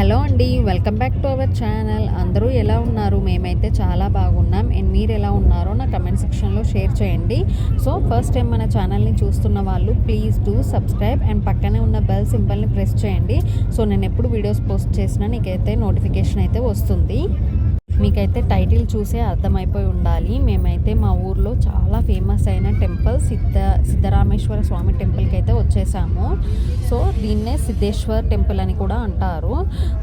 Hello అండి welcome back to our channel. అందరూ ఎలా ఉన్నారు? మేమైతే చాలా బాగున్నాం. అండ్ మీరు ఎలా ఉన్నారో నా కమెంట్ సెక్షన్లో షేర్ చేయండి. సో ఫస్ట్ టైం మన ఛానల్ని చూస్తున్న వాళ్ళు ప్లీజ్ డూ సబ్స్క్రైబ్. అండ్ పక్కనే ఉన్న బెల్ సింబల్ని ప్రెస్ చేయండి. సో నేను ఎప్పుడు వీడియోస్ పోస్ట్ చేసినా నీకైతే నోటిఫికేషన్ అయితే వస్తుంది. మీకైతే టైటిల్ చూసే అర్థమైపోయి ఉండాలి. మేమైతే మా ఊర్లో చాలా ఫేమస్ అయిన టెంపుల్ సిద్ధ సిద్ధరామేశ్వర స్వామి టెంపుల్కి అయితే వచ్చేసాము. సో దీన్నే సిద్ధేశ్వర్ టెంపుల్ అని కూడా అంటారు.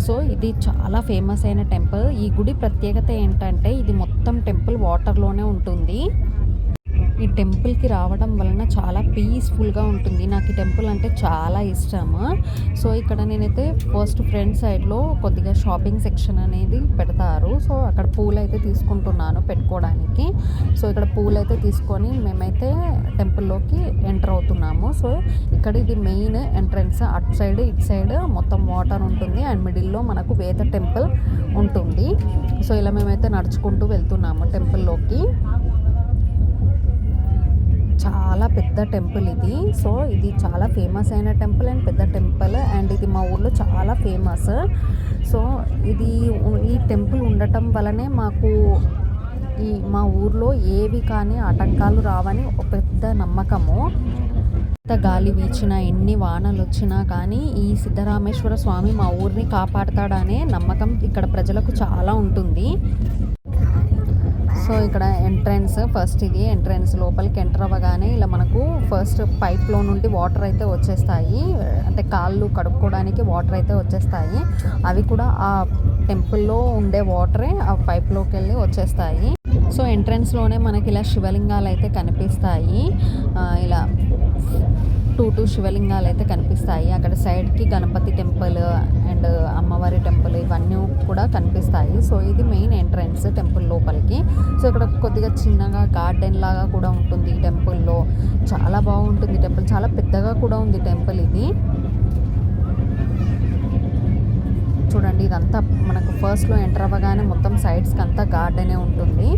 సో ఇది చాలా ఫేమస్ అయిన టెంపుల్. ఈ గుడి ప్రత్యేకత ఏంటంటే ఇది మొత్తం టెంపుల్ వాటర్లోనే ఉంటుంది. ఈ టెంపుల్కి రావడం వలన చాలా పీస్ఫుల్గా ఉంటుంది. నాకు ఈ టెంపుల్ అంటే చాలా ఇష్టము. సో ఇక్కడ నేనైతే ఫస్ట్ ఫ్రంట్ సైడ్లో కొద్దిగా షాపింగ్ సెక్షన్ అనేది పెడతారు. సో అక్కడ పూలు అయితే తీసుకుంటున్నాను పెట్టుకోవడానికి. సో ఇక్కడ పూలు అయితే తీసుకొని మేమైతే టెంపుల్లోకి ఎంటర్ అవుతున్నాము. సో ఇక్కడ ఇది మెయిన్ ఎంట్రన్స్. అటు సైడ్ ఇటు సైడ్ మొత్తం వాటర్ ఉంటుంది. అండ్ మిడిల్లో మనకు వేద టెంపుల్ ఉంటుంది. సో ఇలా మేమైతే నడుచుకుంటూ వెళ్తున్నాము టెంపుల్లోకి. చాలా పెద్ద టెంపుల్ ఇది. సో ఇది చాలా ఫేమస్ అయిన టెంపుల్ అండ్ పెద్ద టెంపుల్ అండ్ ఇది మా ఊర్లో చాలా ఫేమస్. సో ఇది ఈ టెంపుల్ ఉండటం వలనే మాకు ఈ మా ఊర్లో ఏవి కానీ ఆటంకాలు రావని ఒక పెద్ద నమ్మకము. ఎంత గాలి వీచినా ఎన్ని వానలు వచ్చినా కానీ ఈ సిద్ధరామేశ్వర స్వామి మా ఊరిని కాపాడతాడనే నమ్మకం ఇక్కడ ప్రజలకు చాలా ఉంటుంది. సో ఇక్కడ ఎంట్రన్స్ ఫస్ట్ ఇది ఎంట్రన్స్. లోపలికి ఎంటర్ అవ్వగానే ఇలా మనకు ఫస్ట్ పైప్లో నుండి వాటర్ అయితే వచ్చేస్తాయి. అంటే కాళ్ళు కడుక్కోవడానికి వాటర్ అయితే వచ్చేస్తాయి. అవి కూడా ఆ టెంపుల్లో ఉండే వాటరే ఆ పైప్లోకి వెళ్ళి వచ్చేస్తాయి. సో ఎంట్రన్స్లోనే మనకి ఇలా శివలింగాలు అయితే కనిపిస్తాయి. ఇలా టూ టూ శివలింగాలు అయితే కనిపిస్తాయి. అక్కడ సైడ్కి గణపతి టెంపుల్ అండ్ అమ్మవారి టెంపుల్ ఇవన్నీ కూడా కనిపిస్తాయి. సో ఇది మెయిన్ ఎంట్రన్స్ టెంపుల్ లోపలికి. సో ఇక్కడ కొద్దిగా చిన్నగా గార్డెన్ లాగా కూడా ఉంటుంది ఈ టెంపుల్లో. చాలా బాగుంటుంది టెంపుల్. చాలా పెద్దగా కూడా ఉంది టెంపుల్ ఇది. చూడండి ఇదంతా మనకు ఫస్ట్లో ఎంటర్ అవ్వగానే మొత్తం సైడ్స్కి అంతా గార్డెనే ఉంటుంది.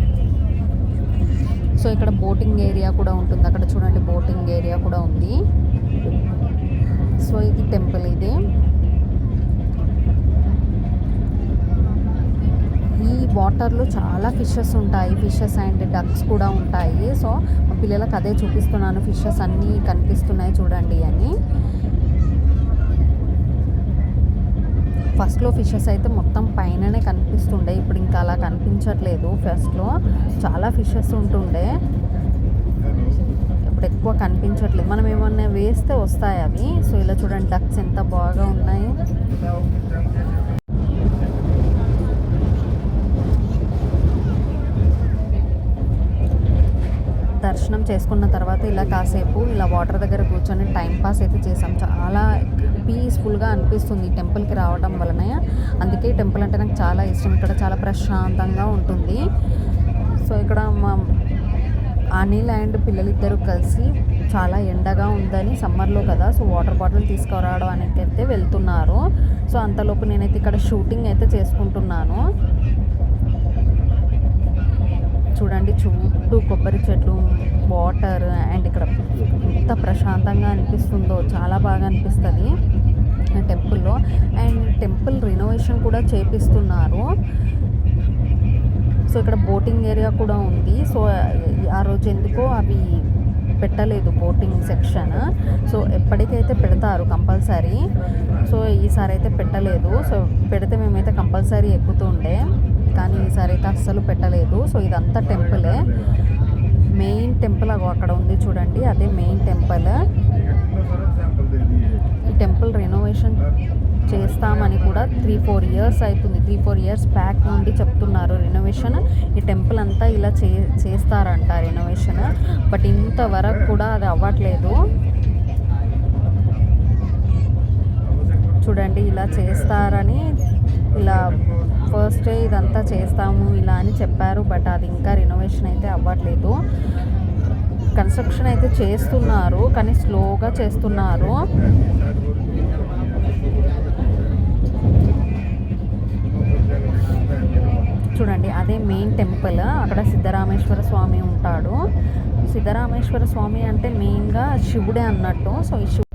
సో ఇక్కడ బోటింగ్ ఏరియా కూడా ఉంటుంది. అక్కడ చూడండి బోటింగ్ ఏరియా కూడా ఉంది. సో ఇది టెంపుల్ ఇది. ఈ వాటర్లో చాలా ఫిషెస్ ఉంటాయి. ఫిషెస్ అండ్ డక్స్ కూడా ఉంటాయి. సో మా పిల్లలకు అదే చూపిస్తున్నాను. ఫిషెస్ అన్నీ కనిపిస్తున్నాయి చూడండి అని. ఫస్ట్లో ఫిషెస్ అయితే మొత్తం పైననే కనిపిస్తుండే. ఇప్పుడు ఇంకా అలా కనిపించట్లేదు ఫస్ట్లో చాలా ఫిషెస్ ఉంటుండే. ఇప్పుడు ఎక్కువ కనిపించట్లేదు. మనం ఏమన్నా వేస్తే వస్తాయి అవి. సో ఇలా చూడండి డక్స్ ఎంత బాగా ఉన్నాయి. దర్శనం చేసుకున్న తర్వాత ఇలా కాసేపు ఇలా వాటర్ దగ్గర కూర్చొని టైం పాస్ అయితే చేసాం. చాలా పీస్ఫుల్గా అనిపిస్తుంది ఈ టెంపుల్కి రావడం వలన. అందుకే టెంపుల్ అంటే నాకు చాలా ఇష్టం. ఇక్కడ చాలా ప్రశాంతంగా ఉంటుంది. సో ఇక్కడ మా అనిల్ అండ్ పిల్లలిద్దరూ కలిసి చాలా ఎండగా ఉందని సమ్మర్లో కదా సో వాటర్ బాటిల్ తీసుకురావడానికి అయితే వెళ్తున్నారు. సో అంతలోపు నేనైతే ఇక్కడ షూటింగ్ అయితే చేసుకుంటున్నాను. చూడండి చుట్టూ కొబ్బరి చెట్లు వాటర్ అండ్ ఇక్కడ ఎంత ప్రశాంతంగా అనిపిస్తుందో చాలా బాగా అనిపిస్తుంది టెంపుల్లో. అండ్ టెంపుల్ రినోవేషన్ కూడా చేపిస్తున్నారు. సో ఇక్కడ బోటింగ్ ఏరియా కూడా ఉంది. సో ఆ రోజు ఎందుకో అవి పెట్టలేదు బోటింగ్ సెక్షన్. సో ఎప్పటికైతే పెడతారు కంపల్సరీ సో ఈసారి అయితే పెట్టలేదు. సో పెడితే మేమైతే కంపల్సరీ ఎక్కుతుండే కానీ ఈసారి అయితే అస్సలు పెట్టలేదు. సో ఇదంతా టెంపులే. మెయిన్ టెంపుల్ అగో అక్కడ ఉంది చూడండి అదే మెయిన్ టెంపుల్. ఈ టెంపుల్ రెనోవేషన్ చేస్తామని కూడా త్రీ ఫోర్ ఇయర్స్ అవుతుంది. త్రీ ఫోర్ ఇయర్స్ బ్యాక్ నుండి చెప్తున్నారు రెనోవేషన్ ఈ టెంపుల్ అంతా ఇలా చే చేస్తారంట రెనోవేషన్ బట్ ఇంతవరకు కూడా అది అవ్వట్లేదు. చూడండి ఇలా చేస్తారని ఇలా ఫస్ట్ ఇదంతా చేస్తాము ఇలా అని చెప్పారు. బట్ అది ఇంకా రెనోవేషన్ అయితే అవ్వట్లేదు. కన్స్ట్రక్షన్ అయితే చేస్తున్నారు కానీ స్లోగా చేస్తున్నారు. చూడండి అదే మెయిన్ టెంపుల్ అక్కడ సిద్ధరామేశ్వర స్వామి ఉంటాడు. సిద్ధరామేశ్వర స్వామి అంటే మెయిన్గా శివుడే అన్నట్టు. సో ఈ శివు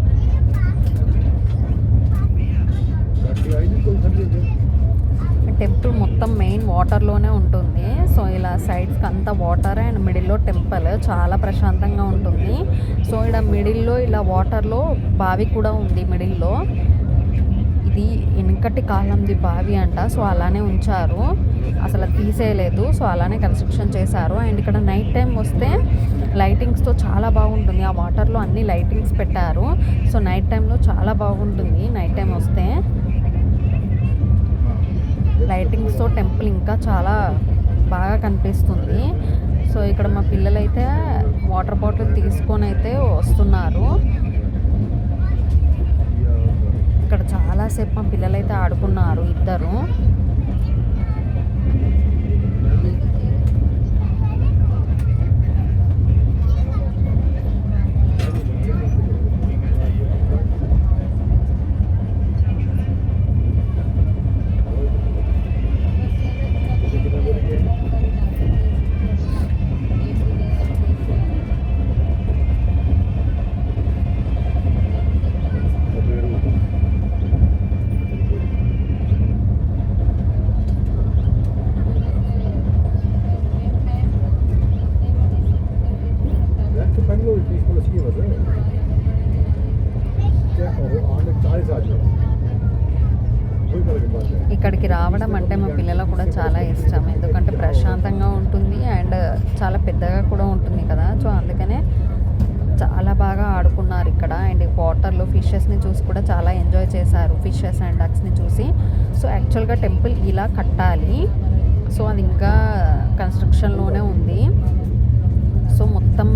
టెంపుల్ మొత్తం మెయిన్ వాటర్లోనే ఉంటుంది. సో ఇలా సైడ్స్కి అంతా వాటర్ అండ్ మిడిల్లో టెంపుల్ చాలా ప్రశాంతంగా ఉంటుంది. సో ఇక్కడ మిడిల్లో ఇలా వాటర్లో బావి కూడా ఉంది మిడిల్లో ఇది వెనకటి కాలంది బావి అంట సో అలానే ఉంచారు. అసలు తీసేయలేదు సో అలానే కన్స్ట్రక్షన్ చేశారు. అండ్ ఇక్కడ నైట్ టైం వస్తే లైటింగ్స్తో చాలా బాగుంటుంది. ఆ వాటర్లో అన్ని లైటింగ్స్ పెట్టారు. సో నైట్ టైంలో చాలా బాగుంటుంది. నైట్ టైం వస్తే లైటింగ్స్తో టెంపుల్ ఇంకా చాలా బాగా కనిపిస్తుంది. సో ఇక్కడ మా పిల్లలైతే వాటర్ బాటిల్ తీసుకొని అయితే వస్తున్నారు. ఇక్కడ చాలాసేపు మా పిల్లలైతే ఆడుకున్నారు ఇద్దరు. ఇక్కడికి రావడం అంటే మా పిల్లలకు కూడా చాలా ఇష్టం. ఎందుకంటే ప్రశాంతంగా ఉంటుంది అండ్ చాలా పెద్దగా కూడా ఉంటుంది కదా. సో అందుకనే చాలా బాగా ఆడుకున్నారు ఇక్కడ. అండ్ వాటర్లో ఫిషెస్ని చూసి కూడా చాలా ఎంజాయ్ చేశారు. ఫిషెస్ అండ్ డక్స్ని చూసి. సో యాక్చువల్గా టెంపుల్ ఇలా కట్టాలి. సో అది ఇంకా కన్స్ట్రక్షన్లోనే ఉంది. సో మొత్తం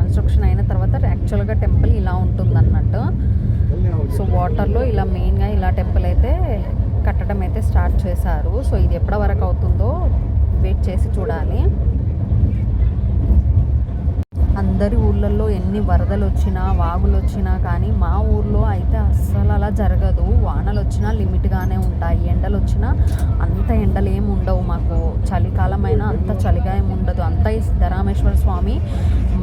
కన్స్ట్రక్షన్ అయిన తర్వాత యాక్చువల్గా టెంపుల్ ఇలా ఉంటుంది అన్నట్టు సో వాటర్లో ఇలా మెయిన్గా ఇలా టెంపుల్ అయితే కట్టడం అయితే స్టార్ట్ చేశారు. సో ఇది ఎప్పటి వరకు అవుతుందో వెయిట్ చేసి చూడాలి. అందరి ఊళ్ళల్లో ఎన్ని వరదలు వచ్చినా వాగులు వచ్చినా కానీ మా ఊర్లో అయితే అస్సలు అలా జరగదు. వానలు వచ్చినా లిమిట్గానే ఉంటాయి. ఎండలు వచ్చినా అంత ఎండలు ఏమి ఉండవు మాకు. చలికాలమైన అంత చలిగా ఏమి ఉండదు. అంత ఈ సిద్ధరామేశ్వర స్వామి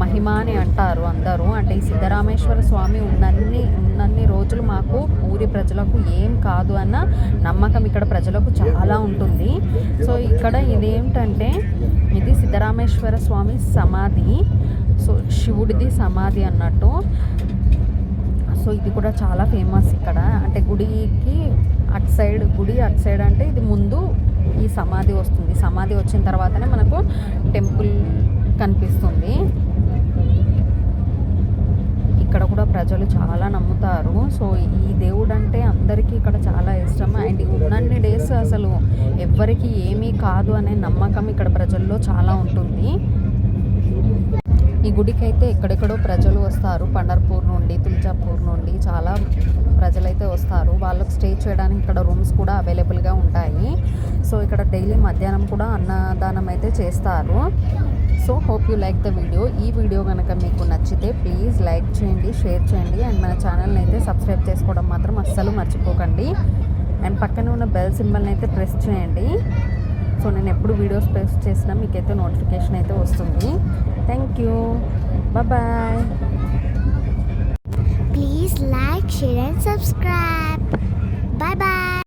మహిమ అని అంటారు అందరూ. అంటే ఈ సిద్ధరామేశ్వర స్వామి ఉన్నన్ని ఉన్నన్ని రోజులు మాకు ఊరి ప్రజలకు ఏం కాదు అన్న నమ్మకం ఇక్కడ ప్రజలకు చాలా ఉంటుంది. సో ఇక్కడ ఇదేంటంటే ఇది సిద్ధరామేశ్వర స్వామి సమాధి. సో శివుడిది సమాధి అన్నట్టు. సో ఇది కూడా చాలా ఫేమస్ ఇక్కడ. అంటే గుడికి అటు సైడ్ గుడి అటు సైడ్ అంటే ఇది ముందు ఈ సమాధి వస్తుంది. సమాధి వచ్చిన తర్వాతనే మనకు టెంపుల్ కనిపిస్తుంది. ఇక్కడ కూడా ప్రజలు చాలా నమ్ముతారు. సో ఈ దేవుడు అంటే అందరికీ ఇక్కడ చాలా ఇష్టం. అండ్ ఉన్నన్ని డేస్ అసలు ఎవ్వరికి ఏమీ కాదు అనే నమ్మకం ఇక్కడ ప్రజల్లో చాలా ఉంటుంది. ఈ గుడికి అయితే ఎక్కడెక్కడో ప్రజలు వస్తారు. పండర్పూర్ నుండి తుల్జాపూర్ నుండి చాలా ప్రజలైతే వస్తారు. వాళ్ళకి స్టే చేయడానికి ఇక్కడ రూమ్స్ కూడా అవైలబుల్గా ఉంటాయి. సో ఇక్కడ డైలీ మధ్యాహ్నం కూడా అన్నదానం అయితే చేస్తారు. So hope you like the video. ఈ వీడియో కనుక మీకు నచ్చితే ప్లీజ్ లైక్ చేయండి షేర్ చేయండి. అండ్ మన ఛానల్ని అయితే సబ్స్క్రైబ్ చేసుకోవడం మాత్రం అస్సలు మర్చిపోకండి. అండ్ పక్కన ఉన్న బెల్ సింబల్ని అయితే ప్రెస్ చేయండి. సో నేను ఎప్పుడు వీడియోస్ ప్రెస్ చేసినా మీకైతే నోటిఫికేషన్ అయితే వస్తుంది. Thank you. Bye-bye. Please like, share and subscribe. Bye-bye.